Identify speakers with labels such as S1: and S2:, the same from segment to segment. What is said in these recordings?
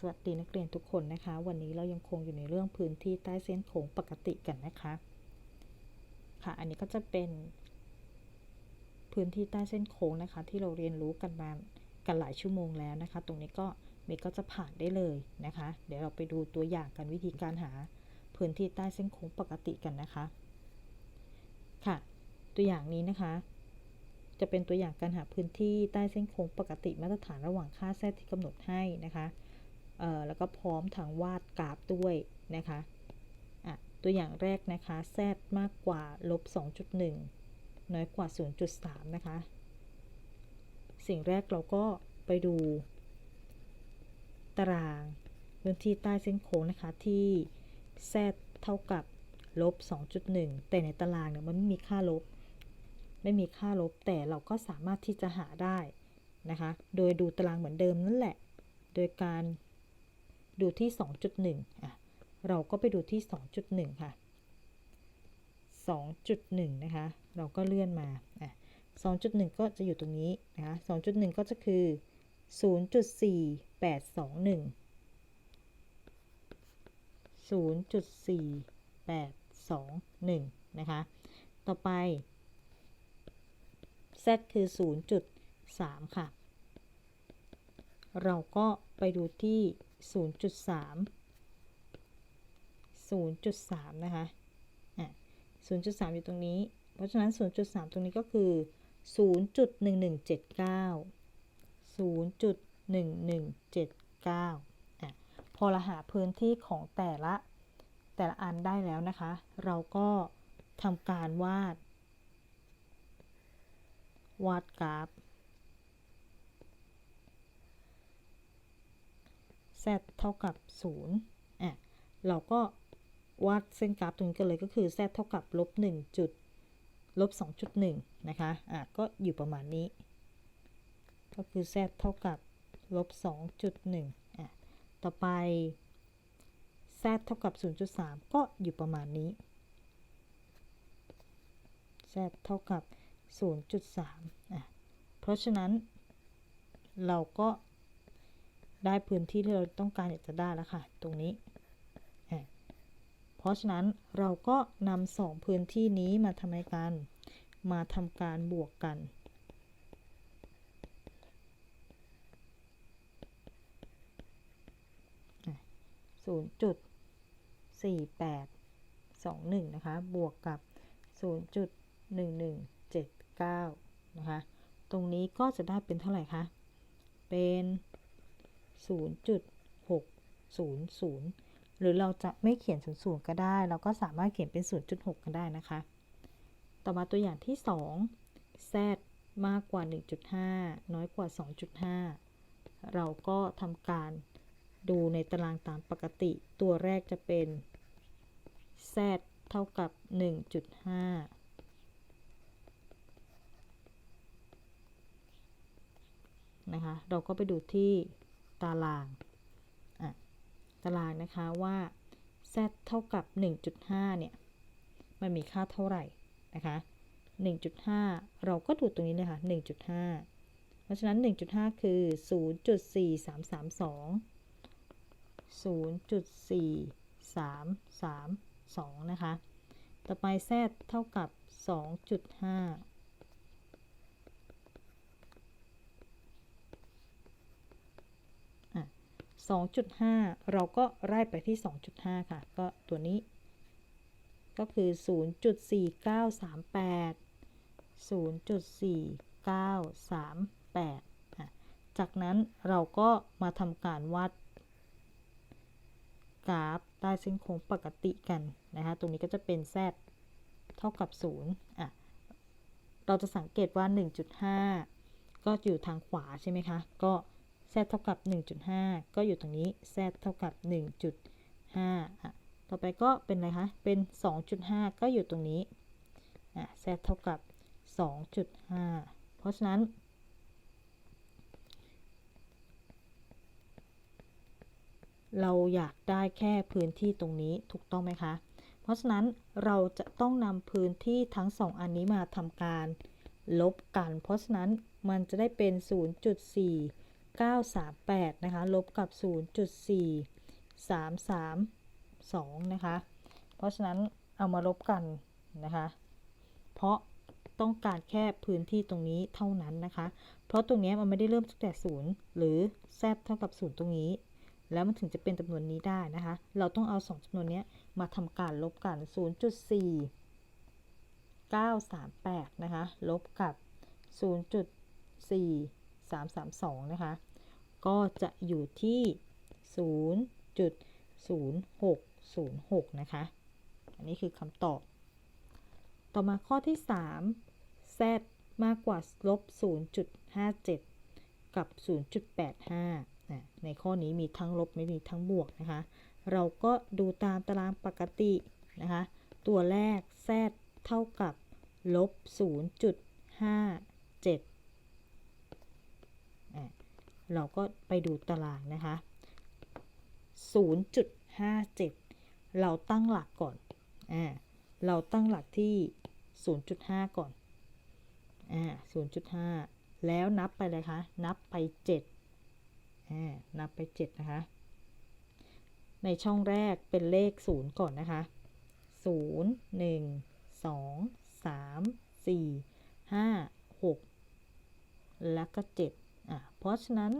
S1: สวัสดีนักเรียนทุกคนนะคะ วันนี้เรายังคงอยู่ในเรื่องพื้นที่ใต้เส้นโค้งปกติกันนะคะ ค่ะ อันนี้ก็จะเป็น พื้นที่ใต้เส้นโค้งนะคะ ที่เราเรียนรู้กันมากันหลายชั่วโมงแล้วนะคะ ตรงนี้ก็เมก็จะผ่านได้เลยนะคะ เดี๋ยวเราไปดูตัวอย่างกันวิธีการหาพื้นที่ใต้เส้นโค้งปกติกันนะคะ ค่ะ ตัวอย่างนี้นะคะจะเป็นตัวอย่างการหาพื้นที่ใต้เส้นโค้งปกติมาตรฐานระหว่างค่าแซดที่กำหนดให้นะคะ แล้วก็พร้อมทางวาดกราฟด้วยนะคะตัวอย่างแรกนะคะแซดมากกว่าลบ 2.1 น้อยกว่า 0.3 นะคะ สิ่งแรกเราก็ไปดู ตารางพื้นที่ใต้เส้นโค้งนะคะที่แซดเท่ากับลบ 2.1 แต่ในตารางเนี่ยมันไม่มีค่าลบ ไม่มีค่าลบแต่เราก็สามารถที่จะหาได้นะคะ โดยดูตารางเหมือนเดิมนั่นแหละ โดยการ ดูที่ 2.1อะเราก็ไปดูที่ 2.1 ค่ะ 2.1 นะคะ เราก็เลื่อนมาอะ2.1 ก็จะอยู่ตรงนี้นะคะ2.1 ก็จะคือ 0.4821 0.4821 นะคะ ต่อไป z คือ 0.3 ค่ะ เราก็ไปดูที่ 0.3 0.3 นะคะอะ0.3 อยู่ตรงนี้ เพราะฉะนั้น 0.3 ตรงนี้ก็คือ 0.1179 0.1179อะพอเราหาพื้นที่ของแต่ละแต่ละอันได้แล้วนะคะ เราก็ทำการวาด วาดกราฟ z เท่ากับ0อะเราก็วาดเส้นกราฟตรงนี้กันเลยก็คือ z เท่ากับลบ1จุดลบ2.1นะคะอะก็อยู่ประมาณนี้ ก็คือ z เท่ากับลบ2.1อะต่อไป z เท่ากับ 0.3 ก็อยู่ประมาณนี้ z เท่ากับ 0.3อะเพราะฉะนั้นเราก็ ได้พื้นที่ที่เราต้องการอยากจะได้แล้วค่ะ ตรงนี้ เพราะฉะนั้นเราก็นำสองพื้นที่นี้มาทำให้กัน มาทำการบวกกัน 0.4821 นะคะ บวกกับ 0.1179 นะคะ ตรงนี้ก็จะได้เป็นเท่าไหร่คะ เป็น 0.600 หรือเราจะไม่เขียน00ก็ได้ เราก็สามารถเขียนเป็น 0.6ก็ได้นะคะ ต่อมาตัวอย่างที่ 2 z มากกว่า 1.5 น้อยกว่า 2.5 เราก็ทำการดูในตารางตามปกติ ตัวแรกจะเป็น z เท่ากับ 1.5นะคะ เราก็ไปดูที่ ตารางตารางนะคะว่า z เท่ากับ 1.5 เนี่ย มันมีค่าเท่าไหร่นะคะ 1.5 เราก็ดูตรงนี้เลยค่ะ 1.5 เพราะฉะนั้น 1.5 คือ 0.4332 0.4332 นะคะ ต่อไป z เท่ากับ 2.5 2.5 เราก็ไล่ไปที่ 2.5 ค่ะ ก็ตัวนี้ ก็คือ 0.4938 0.4938จากนั้นเราก็มาทำการวาดกราฟใต้เส้นโค้งปกติกันนะคะ ตรงนี้ก็จะเป็น z เท่ากับ 0 อะ เราจะสังเกตว่า 1.5 ก็อยู่ทางขวาใช่ไหมคะ ก็ z เท่ากับ 1.5 ก็อยู่ตรงนี้ z เท่ากับ 1.5อะต่อไปก็เป็นอะไรคะ เป็น 2.5 ก็อยู่ตรงนี้อะ z เท่ากับ 2.5 เพราะฉะนั้น เราอยากได้แค่พื้นที่ตรงนี้ถูกต้องไหมคะ เพราะฉะนั้นเราจะต้องนำพื้นที่ทั้ง 2 อันนี้มาทำการลบกัน เพราะฉะนั้นมันจะได้เป็น 0.4 938 นะคะ ลบกับ 0.4332 นะคะ เพราะฉะนั้นเอามาลบกันนะคะ เพราะต้องการแค่พื้นที่ตรงนี้เท่านั้นนะคะ เพราะตรงนี้มันไม่ได้เริ่มตั้งแต่ศูนย์หรือ z เท่ากับศูนย์ตรงนี้ แล้วมันถึงจะเป็นจำนวนนี้ได้นะคะ เราต้องเอา2จำนวนนี้มาทำการลบกัน 0.4 938 นะคะ ลบกับ 0.4332 นะคะ ก็จะอยู่ที่ 0.0606 นะคะ อันนี้คือคำตอบ ต่อมาข้อที่ 3 z มากกว่าลบ 0.57 กับ 0.85นะในข้อนี้มีทั้งลบไม่มีทั้งบวกนะคะ เราก็ดูตามตารางปกตินะคะ ตัวแรก z เท่ากับลบ 0.57 เราก็ไปดูตารางนะคะ 0.57 เราตั้งหลักก่อน อ่า เราตั้งหลักที่ 0.5 ก่อน อ่า 0.5 แล้วนับไปเลยคะ นับไป 7 อ่า นับไป 7 นะคะ ในช่องแรกเป็นเลข 0 ก่อนนะคะ 0 1 2 3 4 5 6 แล้วก็ 7 อะเพราะฉะนั้น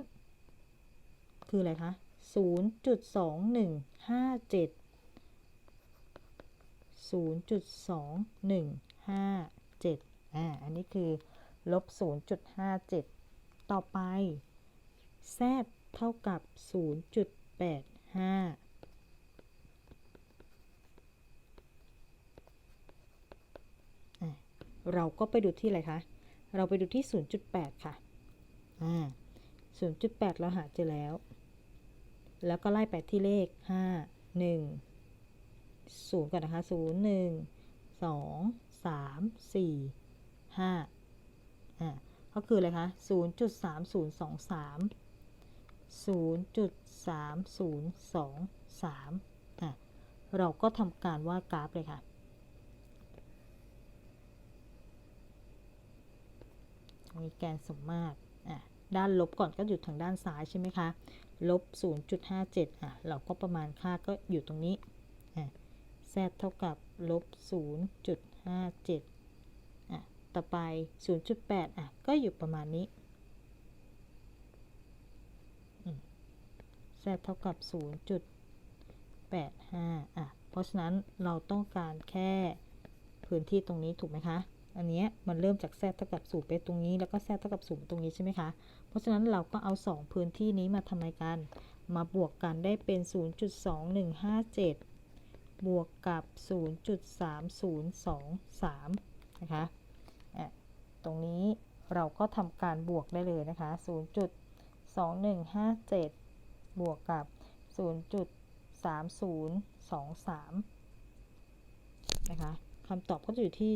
S1: คืออะไรคะ0.2157 0.2157อ่า อันนี้คือ ลบ 0.57 ต่อไป z เท่ากับ 0.85 เราก็ไปดูที่อะไรคะ เราไปดูที่ 0.8 ค่ะ อ่า0.8เราหาเจอแล้ว แล้วก็ไล่ไปที่เลข5 1ศูนย์ก่อนนะคะศูนย์หนึ่งสองสามสี่ห้าอ่าก็คืออะไรคะศูนย์จุดสามศูนย์สองสามศูนย์จุดสามศูนย์สองสามอะเราก็ทำการวาดกราฟเลยค่ะมีแกนสมมาตร ด้านลบก่อนก็อยู่ทางด้านซ้ายใช่ไหมคะลบ 0.57อะเราก็ประมาณค่าก็อยู่ตรงนี้อะ z เท่ากับลบ 0.57อะต่อไป 0.8อะก็อยู่ประมาณนี้ z เท่ากับ 0.85อะเพราะฉะนั้นเราต้องการแค่พื้นที่ตรงนี้ถูกไหมคะ อันนี้มันเริ่มจาก z เท่ากับ0ไปตรงนี้ แล้วก็ z เท่ากับ0ตรงนี้ใช่ไหมคะ เพราะฉะนั้นเราก็เอา 2 พื้นที่นี้มาทำไมกัน มาบวกกันได้เป็น 0.2157 บวกกับ 0.3023 นะคะตรงนี้เราก็ทำการบวกได้เลยนะคะ 0.2157 บวกกับ 0.3023 นะคะคำตอบก็จะอยู่ที่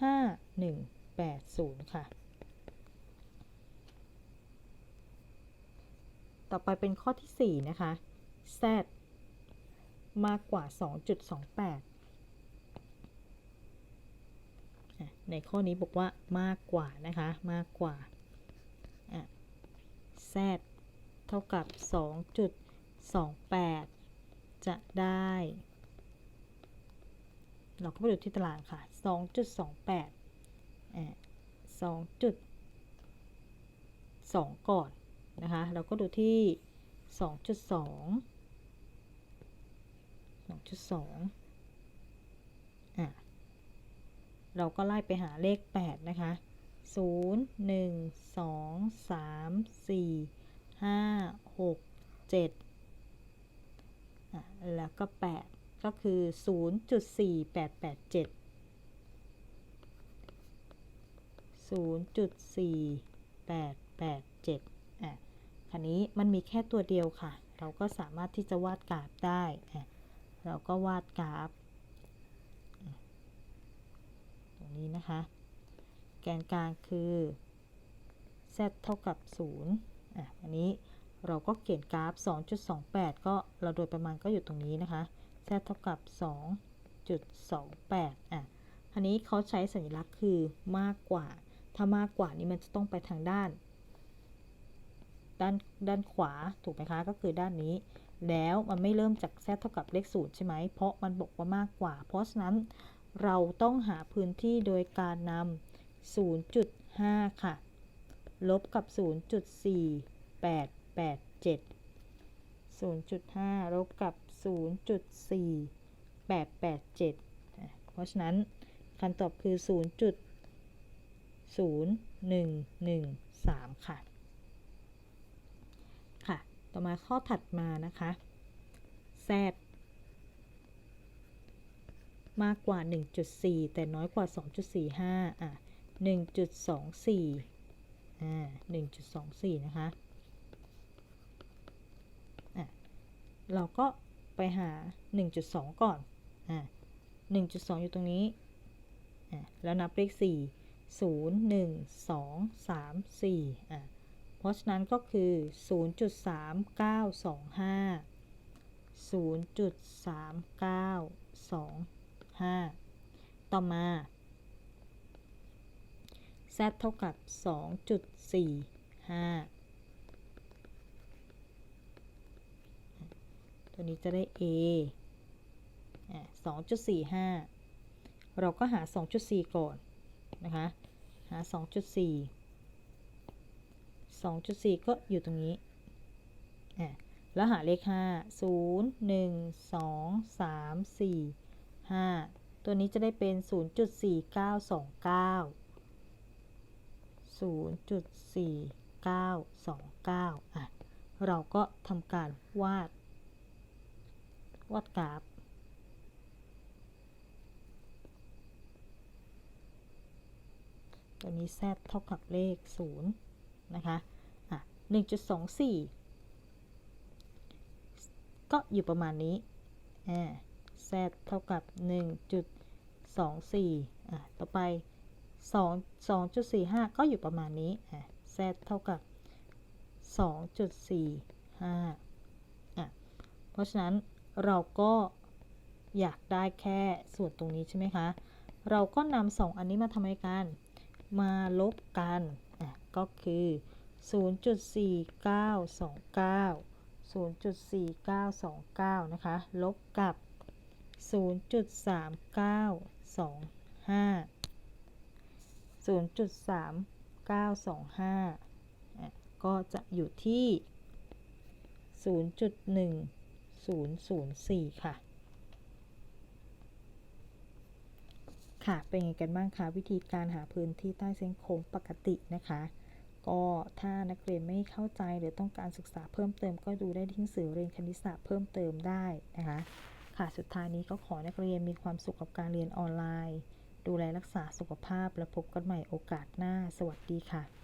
S1: 5180 ค่ะ ต่อไปเป็นข้อที่ 4 นะคะ z มากกว่า 2.28 ในข้อนี้บอกว่ามากกว่านะคะ มากกว่า z เท่ากับ 2.28 จะได้ เราก็ไปดูที่ตารางค่ะ 2.28อ่า2.2 ก่อน นะคะ เราก็ดูที่ 2.2 2.2อะเราก็ไล่ไปหาเลข 8 นะคะ 0 1 2 3 4 5 6 7 แล้วก็ 8 ก็คือ 0.4887 0.4887อะคันนี้มันมีแค่ตัวเดียวค่ะ เราก็สามารถที่จะวาดกราฟได้อะเราก็วาดกราฟ ตรงนี้นะคะ แกนกลางคือ z เท่ากับ 0 อะ อันนี้เราก็เขียนกราฟ 2.28 ก็เราโดยประมาณก็อยู่ตรงนี้นะคะ z เท่ากับ 2.28 อะ อันนี้เขาใช้สัญลักษณ์คือมากกว่า ถ้ามากกว่านี้มันจะต้องไปทางด้าน ด้านด้านขวาถูกไหมคะ ก็คือด้านนี้ แล้วมันไม่เริ่มจาก z เท่ากับเลขศูนย์ใช่ไหม เพราะมันบอกว่ามากกว่า เพราะฉะนั้นเราต้องหาพื้นที่โดยการนำ0.5 ค่ะ ลบกับ 0.4887 0.5 ลบกับ 0.4887 เพราะฉะนั้นคำตอบคือ 0.0113 ค่ะ ค่ะ ต่อมาข้อถัดมานะคะ z มากกว่า 1.4 แต่น้อยกว่า 2.45 อะ 1.24 อ่า 1.24 นะคะ อะ เราก็ ไปหา 1.2 ก่อนอะ1.2 อยู่ตรงนี้อะแล้วนับเลข 4 0 1 2 3 4อะเพราะฉะนั้นก็คือ 0.3925 0.3925 ต่อมา z เท่ากับ 2.45 ตัวนี้จะได้ a 2.45 เราก็หา 2.4 ก่อน นะคะ หา 2.4 2.4 ก็อยู่ตรงนี้ แล้วหาเลข 5 0 1 2 3 4 5 ตัวนี้จะได้เป็น 0.4929 0.4929 อะ เราก็ทำการวาด วาดกราฟตัวนี้ z เท่ากับเลข 0 นะคะ อะ 1.24 ก็อยู่ประมาณนี้ อ่า z เท่ากับ 1.24 อะ ต่อไป 2 2.45 ก็อยู่ประมาณนี้ อะ z เท่ากับ 2.45 อะ เพราะฉะนั้น เราก็อยากได้แค่ส่วนตรงนี้ใช่ไหมคะ เราก็นำสองอันนี้มาทำให้กัน มาลบกันอะก็คือ 0.4929 0.4929 นะคะ ลบกับ 0.3925 0.3925อะก็จะอยู่ที่ 0.1 0.004 ค่ะ ค่ะ เป็นไงกันบ้างคะวิธีการหาพื้นที่ใต้เส้นโค้งปกตินะคะ ก็ถ้านักเรียนไม่เข้าใจหรือต้องการศึกษาเพิ่มเติมก็ดูได้ที่หนังสือเรียนคณิตศาสตร์เพิ่มเติมได้นะคะ ค่ะสุดท้ายนี้ก็ขอนักเรียนมีความสุขกับการเรียนออนไลน์ ดูแลรักษาสุขภาพและพบกันใหม่โอกาสหน้า สวัสดีค่ะ